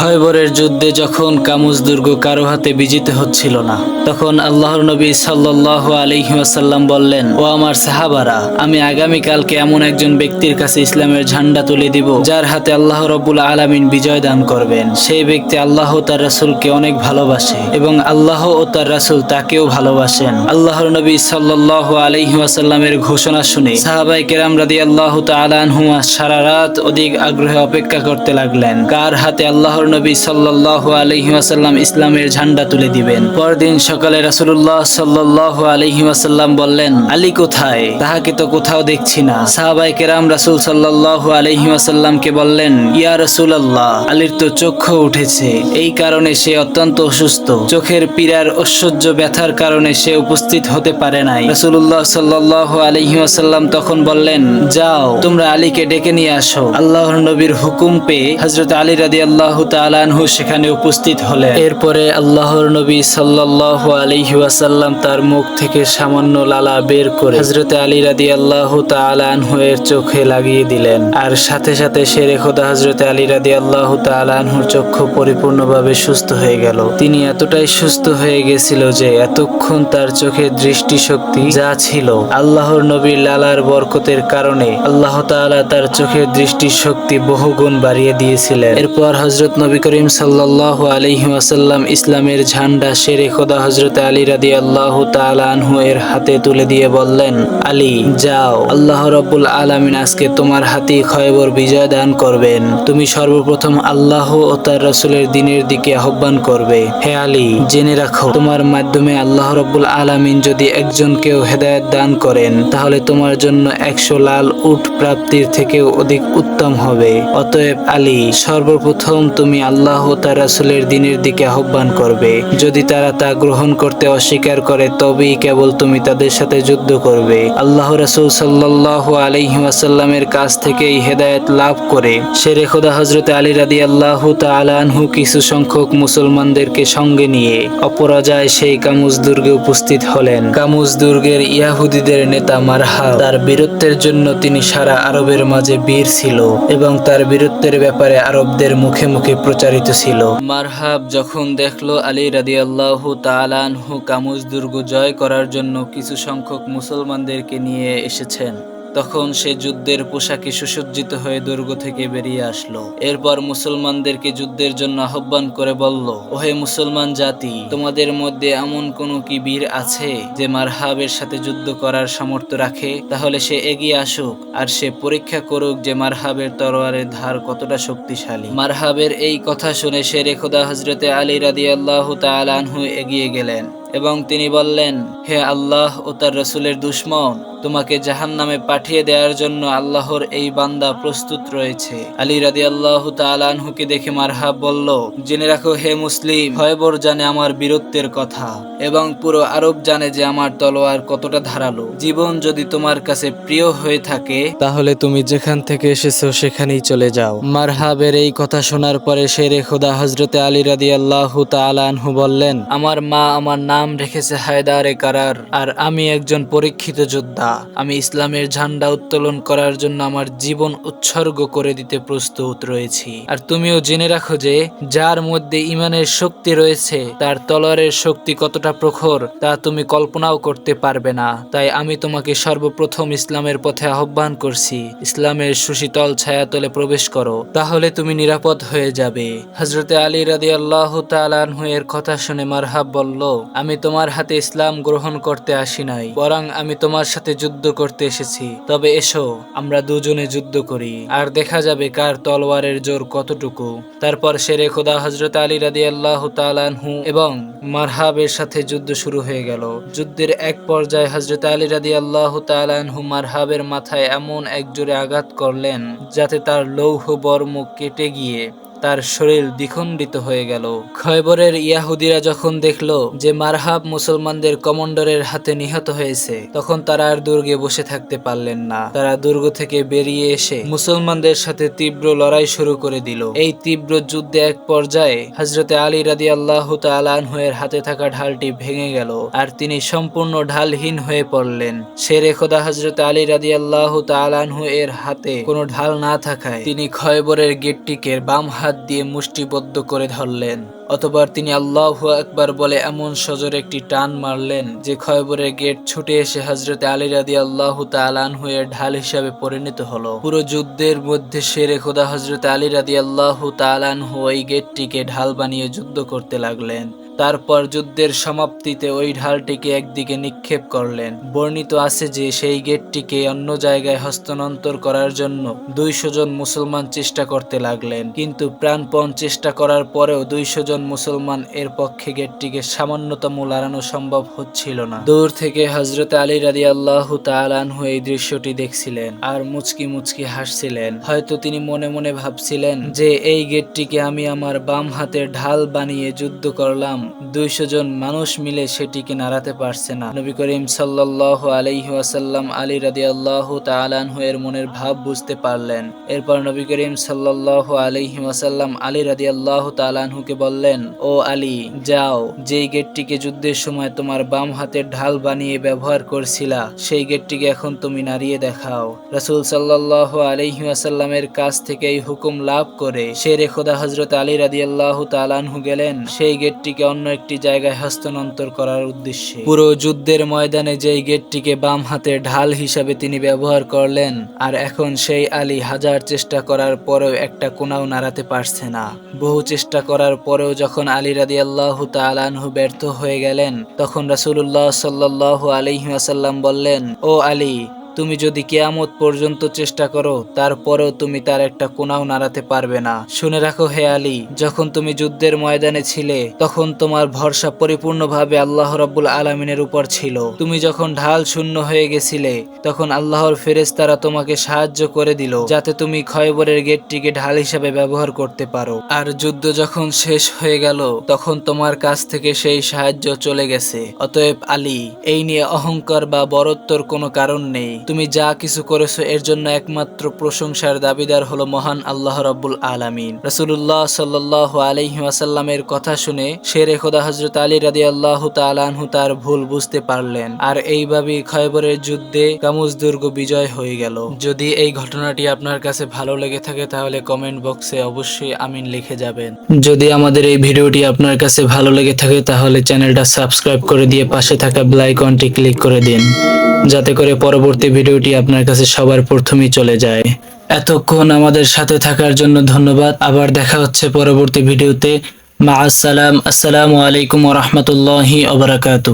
খয়বরের যুদ্ধে যখন কামুজ দুর্গ কারও হাতে বিজিত হচ্ছিল না, তখন আল্লাহর নবী সাল্লাহ আলহিহাসাল্লাম বললেন, ও আমার সাহাবারা, আমি আগামীকালকে এমন একজন ব্যক্তির কাছে ইসলামের ঝান্ডা তুলে দিব, যার হাতে আল্লাহ রবুল আলামিন বিজয় দান করবেন। সেই ব্যক্তি আল্লাহ তার রাসূলকে অনেক ভালোবাসে এবং আল্লাহ ও তার রাসূল তাকেও ভালোবাসেন। আল্লাহর নবী সাল্লাহ আলহিহাসাল্লামের ঘোষণা শুনে সাহাবাই কেরাম রাদি আল্লাহ তালানহুমা সারা রাত অধিক আগ্রহে অপেক্ষা করতে লাগলেন। কার হাতে আল্লাহর নবী সাল্লাহ আলহিহাসাল্লাম ইসলামের ঝান্ডা তুলে দিবেন। পরদিন সকালে রাসূলুল্লাহ সাল্লাহ আলহিহাসাল্লাম বললেন, আলী কোথায়? তাহাকে তো কোথাও দেখছি না। সাহাবাই কেরাম রাসূল সাল্লাহ আলহিহাসাল্লামকে বললেন, ইয়া রসুল আল্লাহ আলীর তো চক্ষু উঠেছে। এই কারণে সে অত্যন্ত অসুস্থ। চোখের পীড়ার ঐশ্বর্য ব্যথার কারণে সে উপস্থিত হতে পারে নাই। রসুল্লাহ সাল্লাহ আলহিহাসাল্লাম তখন বললেন, যাও, তোমরা আলীকে ডেকে নিয়ে আসো। আল্লাহর নবীর হুকুম পেয়ে হজরত আলী রাদি আল্লাহ তালানহু সেখানে উপস্থিত হলেন। এরপরে আল্লাহর নবী সাল্লাহ আলহিহাসাল্লাম তার মুখ থেকে সামান্য লালা বের করে হজরত আলী রাদি আল্লাহ তালানহু এর চোখে লাগিয়ে দিলেন। আর সাথে সাথে শেরে খোদা হজরত আলী রাদি আল্লাহ তালানহুর চক্ষু পরিপূর্ণভাবে সুস্থ হয়ে গেল। তিনি এতটাই সুস্থ হয়ে গেছিল যে এতক্ষণ তার চোখের দৃষ্টিশক্তি যা ছিল আল্লাহর নবীর লালার বরকতের কারণে আল্লাহ তাআলা তার চোখের দৃষ্টিশক্তি বহুগুণ বাড়িয়ে দিয়েছিলেন। এরপর হজরত নবী করিম সাল্লাহ আলহি ওয়াসাল্লাম ইসলামের ঝান্ডা শেরে খোদা হজরত আলী রাদি আল্লাহ আনহু এর হাতে তুলে দিয়ে বললেন, আলী, যাও, আল্লাহ রব্বুল আলামিন আজকে তোমার হাতে খয়বর বিজয় দান করবেন। তুমি সর্বপ্রথম আল্লাহ ও তার রাসূলের দিনের দিকে আহ্বান করবে। হে আলী, জেনে রাখো, তোমার মাধ্যমে আল্লাহ রব্বুল আলামিন যদি একজনকেও হেদায়েত দান করেন, তাহলে তোমার জন্য একশো লাল উট প্রাপ্তির থেকেও অধিক উত্তম হবে। অতএব আলী, সর্বপ্রথম তুমি আল্লাহ ও তার রাসূলের দিনের দিকে আহ্বান করবে। যদি তারা তা গ্রহণ করতে অস্বীকার করে, তবেই কেবল তুমি তাদের সাথে যুদ্ধ করবে। আল্লাহ রাসূল সাল্লাহ আলাইহি ওয়াসাল্লামের কাছ থেকেই হেদায়েত লাভ করে। শেরে খোদা হজরত আলী রাদি আল্লাহ আনহু কিছু সংখ্যক মুসলমানদেরকে সঙ্গে নিয়ে অপরাজয় সেই কামুজ দুর্গে উপস্থিত হলেন। কামুজ দুর্গের ইয়াহুদিদের নেতা মারহা তার বীরত্বের জন্য তিনি সারা আরবের মাঝে বীর ছিল এবং তার বীরত্বের ব্যাপারে আরবদের মুখে মুখে প্রচারিত ছিল। মারহাব যখন দেখল আলী রাদিয়াল্লাহু তালানহু কামুজ দুর্গ জয় করার জন্য কিছু সংখ্যক মুসলমানদেরকে নিয়ে এসেছেন। তখন সে যুদ্ধের পোশাকে সুসজ্জিত হয়ে দুর্গ থেকে বেরিয়ে আসলো। এরপর মুসলমানদেরকে যুদ্ধের জন্য আহ্বান করে বলল, ওহে মুসলমান জাতি, তোমাদের মধ্যে এমন কোন কি বীর আছে যে মারহাবের সাথে যুদ্ধ করার সামর্থ্য রাখে? তাহলে সে এগিয়ে আসুক আর সে পরীক্ষা করুক যে মারহাবের তরোয়ারের ধার কতটা শক্তিশালী। মারহাবের এই কথা শুনে সে খোদা হজরতে আলী রাদি আল্লাহ তালানহু এগিয়ে গেলেন। এবং তিনি বললেন হে আল্লাহ ও তার রসুলের দুশ্মন তোমাকে জাহান নামে পাঠিয়ে দেওয়ার জন্য আল্লাহর এই বান্দা প্রস্তুত রয়েছে। আলী রাদি আল্লাহ তালানহুকে দেখে মারহাব বলল জেনে রাখো হে মুসলিম হয়বর জানে আমার বীরত্বের কথা এবং পুরো আরব জানে যে আমার তলোয়ার কতটা ধারালো। জীবন যদি তোমার কাছে প্রিয় হয়ে থাকে তাহলে তুমি যেখান থেকে এসেছ সেখানেই চলে যাও। মারহাবের এই কথা শোনার পরে শেরে খোদা হজরতে আলী রাদি আল্লাহ তালানহু বললেন আমার মা আমার নাম রেখেছে হায়দারে কারার। আর আমি একজন পরীক্ষিত যোদ্ধা। আমি ইসলামের ঝান্ডা উত্তোলন করার জন্য আমার জীবন উৎসর্গ করে দিতে প্রস্তুত রয়েছি। আর তুমিও জেনে রাখো যে, যার মধ্যে ইমানের শক্তি রয়েছে, তার তলোয়ারের শক্তি কতটা প্রখর, তা তুমি কল্পনাও করতে পারবে না। তাই আমি তোমাকে সর্বপ্রথম ইসলামের পথে আহ্বান করছি, ইসলামের সুশীতল ছায়াতলে প্রবেশ করো, তাহলে তুমি নিরাপদ হয়ে যাবে। হজরতে আলী রাদি আল্লাহ তালানহু এর কথা শুনে মারহাব বলল, আমি তোমার হাতে ইসলাম গ্রহণ করতে আসি নাই, বরং আমি তোমার সাথে যুদ্ধ করতে এসেছি। তবে এসো, আমরা দুজনে যুদ্ধ করি, আর দেখা যাবে কার তলোয়ারের জোর কতটুকু। তারপর শেরে খোদা হজরত আলী রাদি আল্লাহ তালানহু এবং মারহাবের সাথে যুদ্ধ শুরু হয়ে গেল। যুদ্ধের এক পর্যায়ে হজরত আলী রাদি আল্লাহ তালানহু মারহাবের মাথায় এমন এক জোরে আঘাত করলেন, যাতে তার লৌহ বর্ম কেটে গিয়ে তার শরীর দ্বিখণ্ডিত হয়ে গেল। খয়বরের ইয়াহুদিরা যখন দেখল যে মারহাব মুসলমানদের কমান্ডারের হাতে নিহত হয়েছে, তখন তারা আর দুর্গে বসে থাকতে পারলেন না। তারা দুর্গ থেকে বেরিয়ে এসে মুসলমানদের সাথে তীব্র লড়াই শুরু করে দিল। এই তীব্র যুদ্ধে এক পর্যায়ে হজরতে আলী রাদি আল্লাহ তালানহের হাতে থাকা ঢালটি ভেঙে গেল আর তিনি সম্পূর্ণ ঢালহীন হয়ে পড়লেন। শেরে খোদা হজরত আলী রাদি আল্লাহ তালানহু এর হাতে কোনো ঢাল না থাকায় তিনি খয়বরের গেটটিকে বাম হাত হাত দিয়ে মুষ্টিবদ্ধ করে ধরলেন, অতবার তিনি আল্লাহ একবার বলে এমন সজর একটি টান মারলেন যে খয়বরের গেট ছুটে এসে হজরত আলী রাদি আল্লাহ তালান হয়ে ঢাল হিসাবে পরিণত হল। পুরো যুদ্ধের মধ্যে শেরে খোদা হজরত আলী রাদি আল্লাহ তালান ওই গেটটিকে ঢাল বানিয়ে যুদ্ধ করতে লাগলেন। তারপর যুদ্ধের সমাপ্তিতে ওই ঢালটিকে একদিকে নিক্ষেপ করলেন। বর্ণিত আছে যে সেই গেটটিকে অন্য জায়গায় হস্তান্তর করার জন্য দুইশো জন মুসলমান চেষ্টা করতে লাগলেন। কিন্তু প্রাণপণ চেষ্টা করার পরেও দুইশো জন মুসলমান এর পক্ষে গেটটিকে সামান্যতম লাড়ানো সম্ভব হচ্ছিল না। দূর থেকে হজরত আলী রাদি আল্লাহ তালানহু এই দৃশ্যটি দেখছিলেন আর মুচকি মুচকি হাসছিলেন। হয়তো তিনি মনে মনে ভাবছিলেন যে, এই গেটটিকে আমি আমার বাম হাতের ঢাল বানিয়ে যুদ্ধ করলাম দুইশো জন মানুষ মিলে সেটিকে নাড়াতে পারছে না। নবী করিম সাল্লাহ আলাইহি ওয়াসাল্লাম আলী রাদি আল্লাহ তালানহু এর মনের ভাব বুঝতে পারলেন। এরপর নবী করিম সাল্লাহ আলাইহি ওয়াসাল্লাম আলী রাদি আল্লাহ তালানহুকে বললেন, ও আলী, যাও। যেই গেটটিকে যুদ্ধের সময় তোমার বাম হাতের ঢাল বানিয়ে ব্যবহার করছিলা, সেই গেটটিকে এখন তুমি নাড়িয়ে দেখাও। রাসূল সাল্লাহ আলাইহি ওয়াসাল্লামের কাছ থেকে এই হুকুম লাভ করে, শেরে খোদা হজরত আলী রাদি আল্লাহ তালানহু গেলেন, সেই গেটটিকে অন্য একটি জায়গায় হস্তান্তর করার উদ্দেশ্যে। পুরো যুদ্ধের ময়দানে যেই গেটটিকে বাম হাতের ঢাল হিসাবে তিনি ব্যবহার করলেন, আর এখন সেই আলী হাজার চেষ্টা করার পরেও একটা কোনাও নাড়াতে পারছে না। বহু চেষ্টা করার পরেও যখন আলী রাদি আল্লাহ তালানহু ব্যর্থ হয়ে গেলেন, তখন রাসূলুল্লাহ সাল্লাহ আলহি আসাল্লাম বললেন, ও আলী তুমি যদি কেয়ামত পর্যন্ত চেষ্টা করো, তারপরেও তুমি তার একটা কোনাও নাড়াতে পারবে না। শুনে রাখো হে আলী, যখন তুমি যুদ্ধের ময়দানে ছিলে, তখন তোমার ভরসা পরিপূর্ণভাবে আল্লাহ রব্বুল আলমিনের উপর ছিল। তুমি যখন ঢাল শূন্য হয়ে গেছিলে, তখন আল্লাহর ফেরেশতারা তোমাকে সাহায্য করে দিল, যাতে তুমি খয়বরের গেটটিকে ঢাল হিসাবে ব্যবহার করতে পারো। আর যুদ্ধ যখন শেষ হয়ে গেল, তখন তোমার কাছ থেকে সেই সাহায্য চলে গেছে। অতএব আলী, এই নিয়ে অহংকার বা বরত্বর কোনো কারণ নেই। তুমি যা কিছু করেছ এর জন্য একমাত্র প্রশংসার দাবিদার হলো মহান আল্লাহ রব্বুল আলামিন। রসুল্লাহ সাল্লাহ আলহি আসাল্লামের কথা শুনে শেরে খোদা হজরত আলী রাদি আল্লাহ তালানহু তার ভুল বুঝতে পারলেন। আর এইভাবেই খয়বরের যুদ্ধে কামুজ দুর্গ বিজয় হয়ে গেল। যদি এই ঘটনাটি আপনার কাছে ভালো লেগে থাকে তাহলে কমেন্ট বক্সে অবশ্যই আমিন লিখে যাবেন। যদি আমাদের এই ভিডিওটি আপনার কাছে ভালো লেগে থাকে তাহলে চ্যানেলটা সাবস্ক্রাইব করে দিয়ে পাশে থাকা বেল আইকনটি ক্লিক করে দিন। যাতে করে পরবর্তী ভিডিওটি আপনার কাছে সবার প্রথমেই চলে যায়। এতক্ষণ আমাদের সাথে থাকার জন্য ধন্যবাদ। আবার দেখা হচ্ছে পরবর্তী ভিডিওতে। মা আসসালাম আসসালামু আলাইকুম রহমতুল্লাহি ওবরাকাতু